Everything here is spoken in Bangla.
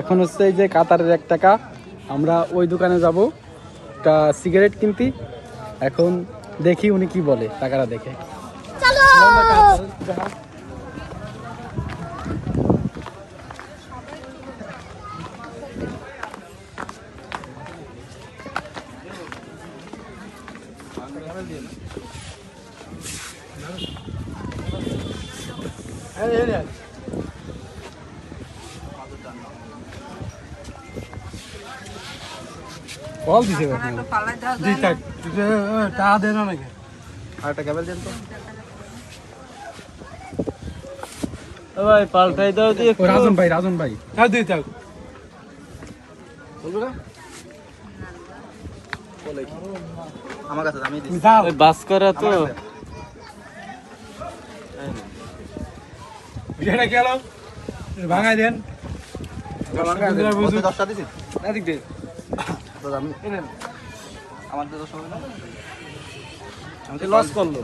এখন হচ্ছে এই যে কাতারের এক টাকা। আমরা ওই দোকানে যাব একটা সিগারেট কিনতি। এখন দেখি উনি কি বলে টাকাটা দেখে। কল দিছে। টাকা দেয় না। নাকি? আর একটা কেবল দেন তো। ভাই পাল্টাই দাও দিয়ে রাজন ভাই রাজন ভাই। হ্যাঁ দিই থাক। বলব না? আমার কাছে আমি দিই বাস করা তো। এটা গেল ভাঙাই দেন। বুঝু দশটা দিছি। তো আমি এনেন আমার তো দশ হবে না আমাকে লস করল।